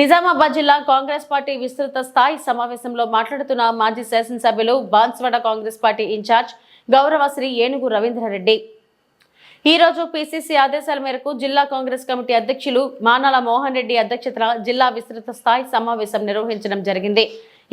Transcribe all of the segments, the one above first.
నిజామాబాద్ జిల్లా కాంగ్రెస్ పార్టీ విస్తృత స్థాయి సమావేశంలో మాట్లాడుతున్న మాజీ శాసనసభ్యులు బాన్స్వాడ కాంగ్రెస్ పార్టీ ఇన్ఛార్జ్ గౌరవశ్రీ ఏనుగు రవీంద్రారెడ్డి. ఈ రోజు పిసిసి ఆదేశాల మేరకు జిల్లా కాంగ్రెస్ కమిటీ అధ్యక్షులు మానాల మోహన్ రెడ్డి అధ్యక్షతన జిల్లా విస్తృత స్థాయి సమావేశం నిర్వహించడం జరిగింది.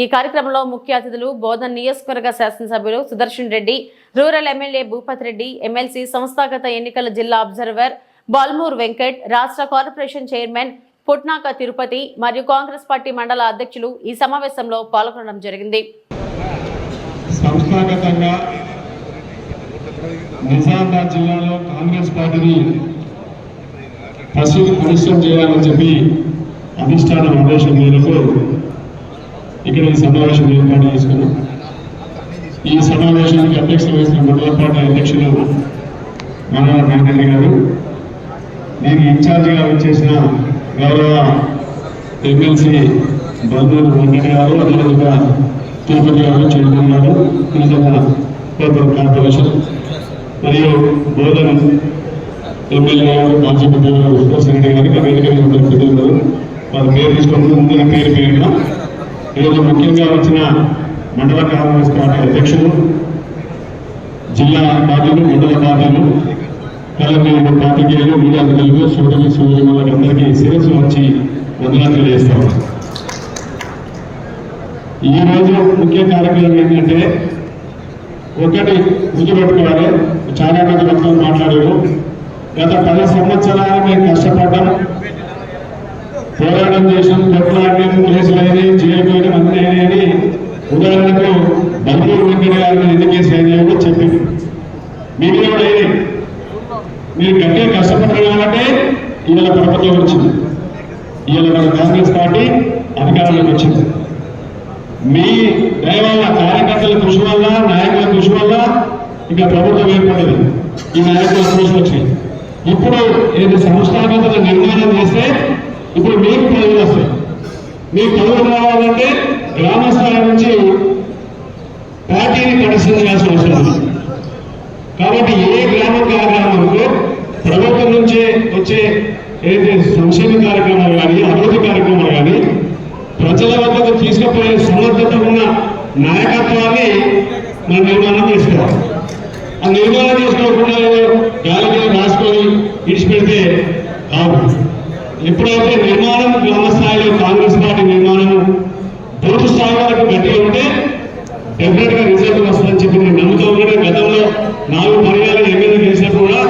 ఈ కార్యక్రమంలో ముఖ్య అతిథులు బోధన్ నియోజకవర్గ శాసనసభ్యులు Sudarshan Reddy rural MLA Bhupat Reddy MLC సంస్థాగత ఎన్నికల జిల్లా అబ్జర్వర్ బాల్మూర్ వెంకట్ రాష్ట్ర కార్పొరేషన్ చైర్మన్ పుట్నాక తిరుపతి మరియు కాంగ్రెస్ పార్టీ మండల అధ్యక్షులు ఈ సమావేశంలో పాల్గొనడం జరిగింది. సంస్థాగతంగా నిజామాబాద్ జిల్లాలో కాంగ్రెస్ పార్టీని పశువు పరిశ్రమ చేయాలని చెప్పి అధిష్టానం ఆదేశం మేరకు ఇక్కడ ఈ సమావేశం ఏర్పాటు చేసుకున్నాం. ఈ సమావేశానికి అధ్యక్షత వహిస్తున్న మండల పార్టీ అధ్యక్షులు మనోహర్ నాగరెడ్డి గారు నేను ఇన్ఛార్జిగా వచ్చేసిన గౌరవ ఎమ్మెల్సీ బంధువులు వెంకయ్య గారు అదేవిధంగా తిరుపతి గారు చైర్మన్ గారు నిజంగా పేపర్ కార్పొరేషన్ మరియు బోధన ఎమ్మెల్యే గారు మాజీ పెద్దలు గారు సుదర్శన్ రెడ్డి గారికి వేదిక ఉన్న పెద్దలు గారు వారి పేరు తీసుకుని ముందుగా పేరు పేరున ఈరోజు ముఖ్యంగా వచ్చిన మండల కాంగ్రెస్ పార్టీ అధ్యక్షులు జిల్లా పార్టీలు మండల పార్టీలు కలమూరు పాతికేయులు మీడియా ప్రజలకు సోదరి సోదరి అందరికీ శిరస్సు వచ్చి వందనాలు తెలియజేస్తాం ఈ రోజు ముఖ్య కార్యక్రమం ఏంటంటే ఒకటి గుర్తుపెట్టుకోవాలి. చాలా మంది భక్తులు మాట్లాడారు. గత పది సంవత్సరాలు మేము కష్టపడ్డాం. పోరాటం చేసాం కొట్లాడినాం. కేసులు అయినాయి జైలు పోయినాం అన్నీ అయినాయని ఉదాహరణకు బంధువులు వెంకయ్య గారిని ఎన్ని కేసులు అయినాయో చెప్పింది మీరు కూడా అయినాయి మీరు గట్టిగా కష్టపడ్డారు కాబట్టి ఇవాళ ప్రభుత్వం వచ్చింది. ఇవాళ మన కాంగ్రెస్ పార్టీ అధికారంలోకి వచ్చింది. మీ దయ వల్ల కార్యకర్తల కృషి వల్ల నాయకుల కృషి వల్ల ఇంకా ప్రభుత్వం ఏర్పడింది ఈ నాయకుల కృషి వచ్చి ఇప్పుడు ఏది సంస్థాగత నిర్మాణం చేస్తే ఇప్పుడు మీకు పదవులు వస్తాయి. మీకు పదవులు రావాలంటే గ్రామ స్థాయి నుంచి పార్టీని కండిషన్ చేయాల్సిన అవసరం ఉంది కాబట్టి ఏ గ్రామం ఆ గ్రామంలో ప్రభుత్వం నుంచే వచ్చే ఏదైతే సంక్షేమ కార్యక్రమాలు కానీ అభివృద్ధి కార్యక్రమాలు కానీ ప్రజల వద్దకు తీసుకుపోయే సమర్థత ఉన్న నాయకత్వాన్ని మన నిర్మాణం చేసుకోవాలి ఆ నిర్మాణం చేసుకోకుండా గాలికి రాసుకొని ఇడిచిపెడితే కాదు. ఎప్పుడైతే నిర్మాణం గ్రామ స్థాయిలో కాంగ్రెస్ పార్టీ నిర్మాణం బూత్ స్థాయి వరకు గట్టిగా ఉంటే డెఫినెట్గా రిజల్ట్ వస్తుందని చెప్పి నేను నమ్ముతూ ఉన్నాను. గతంలో నాలుగు పర్యాలు ఎమ్మెల్యే గెలిచినప్పుడు కూడా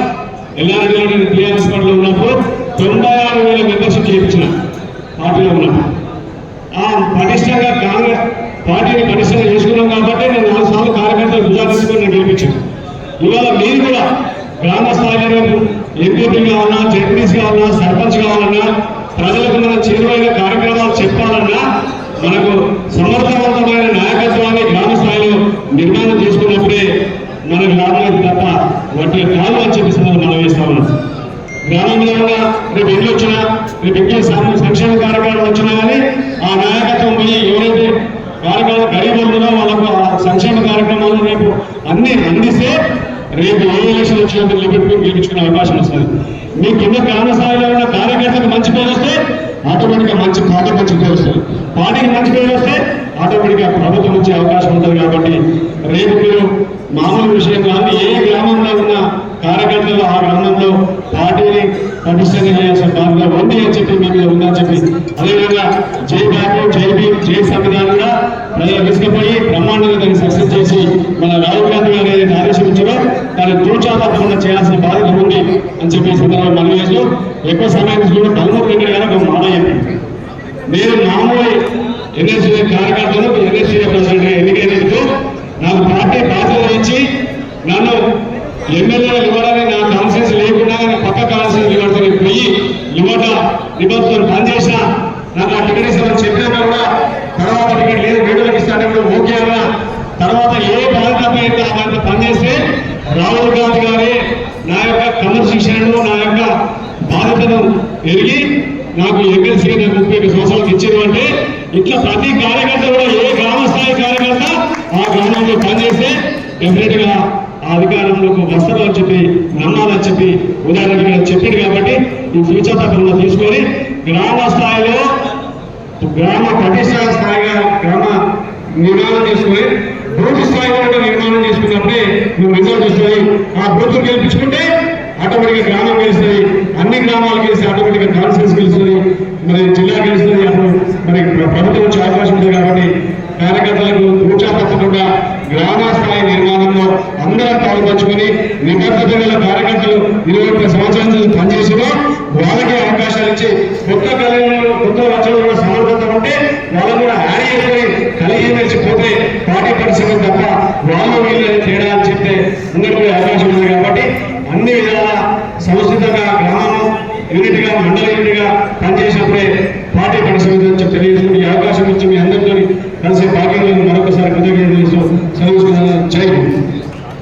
ఎలాంటి నేను టీఆర్ఎస్ పార్టీలో ఉన్నప్పుడు తొంభై ఆరు వేల మెంబర్షిప్ చేయించిన పార్టీలో ఉన్నప్పుడు ఆ పటిష్టంగా కాంగ్రెస్ పార్టీని పటిష్టంగా చేసుకున్నాం కాబట్టి నేను నాలుగు సార్లు కార్యకర్తలు గుజరాత్ తీసుకొని నేను గెలిపించాను ఇవాళ మీరు కూడా గ్రామ స్థాయిలో ఎంపీపీ కావాలన్నా జడ్పీస్ కావాలన్నా సర్పంచ్ కావాలన్నా ప్రజలకు మనం చేరువైన కార్యక్రమాలు చెప్పాలన్నా మనకు సమర్థవంతమైన నాయకత్వాన్ని గ్రామ స్థాయిలో నిర్మాణం చేసుకున్నప్పుడే మనకు లాభం తప్ప వాటి కాదు అని చెప్పి సందర్భంగా మనం వేస్తా ఉన్నాం గ్రామంలో రేపు ఇల్లు వచ్చినా రేపు ఇంకే సం- సంక్షేమ కార్యక్రమాలు వచ్చినా కానీ ఆ నాయకత్వం పోయి ఎవరైతే కార్యక్రమాలు గరీబ్ ఉంటుందో వాళ్ళకు సంక్షేమ కార్యక్రమాలు రేపు అన్ని అందిస్తే రేపు ఏ ఎలక్షన్ వచ్చినప్పుడు లిమిట్ గెలిపించుకునే అవకాశం వస్తుంది. మీ కింద గ్రామ స్థాయిలో ఉన్న కార్యకర్తకు మంచి పేరు వస్తే ఆటోమేటిక్గా మంచి పార్టీ మంచి పేరు వస్తుంది. పార్టీకి మంచి పేరు వస్తే ఆటోమేటిక్గా ప్రభుత్వం వచ్చే అవకాశం ఉంటుంది కాబట్టి రేపు మీరు మామూలు విషయం కాదు ఏ గ్రామంలో ఉన్న కార్యకర్తలు ఆ గ్రామంలో పార్టీని పటిష్టంగా చేయాల్సిన బాధ్యత ఉంది అని చెప్పి మీ మీద ఉందని చెప్పి అదేవిధంగా జై బాబు జై భీమ్ జై సంవిధానం కూడా ప్రజలు తీసుకుపోయి బ్రహ్మాండంగా దాన్ని సక్సెస్ చేసి మన రాహుల్ గాంధీ గారు ఏదైతే ఆదేశించారో దాన్ని తప్పకుండా చేయాల్సిన బాధ్యత ఉంది అని చెప్పి ఈ సందర్భంగా చేస్తూ ఎక్కువ సమయం కూడా పదమూడు దగ్గర గారు ఒక మాట నేను మామూలు ఎన్ఎస్సీ కార్యకర్తలు ఎన్ఎస్సీ ప్రెసిడెంట్ ఎన్నికైనందుకు నాకు పార్టీ బాధ్యత ఇచ్చి నన్ను ఎమ్మెల్యేలు ఇవ్వడానికి నా కాన్సెన్స్ లేకుండా పక్క కాన్సెన్స్ ఇవ్వడం ఇవాళ యువత నిబంధనలు నాకు ఆ టికెట్ ఇస్తామని చెప్పినా కూడా తర్వాత టికెట్ లేదు. వీడియోకి ఇస్తాను కూడా ఓకే అన్న. తర్వాత ఏ బాధ్యత అయితే ఆ బాధ్యత పనిచేస్తే రాహుల్ గాంధీ గారి నా యొక్క క్రమశిక్షణను నా యొక్క బాధ్యతను ఎరిగి నాకు ఎమ్మెల్సీ నాకు ముప్పై ఐదు సంవత్సరాలకు ఇచ్చారు అంటే ఇట్లా ప్రతి కార్యకర్త కూడా ఏ గ్రామ స్థాయి కార్యకర్త ఆ గ్రామంలో పనిచేస్తే డెఫినెట్గా ఆ అధికారంలోకి అని చెప్పి నమ్మాలని చెప్పి ఉదాహరణకి చెప్పాడు కాబట్టి ఈ ఫ్యూచర్ తప్పకుండా తీసుకొని గ్రామ స్థాయిలో గ్రామ పటిష్ట స్థాయిగా గ్రామ నిర్మాణం తీసుకొని బూత్ స్థాయిలో కూడా నిర్మాణం చేసుకున్నప్పుడే మేము రిజల్ట్ వస్తుంది ఆ బూతులు గెలిపించుకుంటే ఆటోమేటిక్గా గ్రామం గెలుస్తుంది. అన్ని గ్రామాలు గెలిస్తే ఆటోమేటిక్గా కాన్ఫరెన్స్ గెలుస్తుంది. మరి జిల్లా గెలుస్తుంది. అప్పుడు మరి ప్రభుత్వం వచ్చే అవకాశం ఉంది కాబట్టి కార్యకర్తలకు కూర్చోపచ్చకుండా గ్రామ స్థాయి నిర్మాణంలో అందరం పాల్పంచుకొని నిబద్ధత గల కార్యకర్తలు ఇరవై వాళ్ళు కూడా హ్యారీ అయిపోయి కలిగి మెరిచిపోతే పార్టీ పరిశ్రమలు తప్ప వాళ్ళు వీళ్ళని తేడా అని చెప్తే అందరికీ అవకాశం ఉంది కాబట్టి అన్ని విధాల సముచితంగా గ్రామము యూనిట్గా మండల యూనిట్గా పనిచేసినప్పుడే పార్టీ పరిశ్రమ తెలియజేసుకుని అవకాశం ఇచ్చి మీ అందరితో కలిసి భాగ్యంగా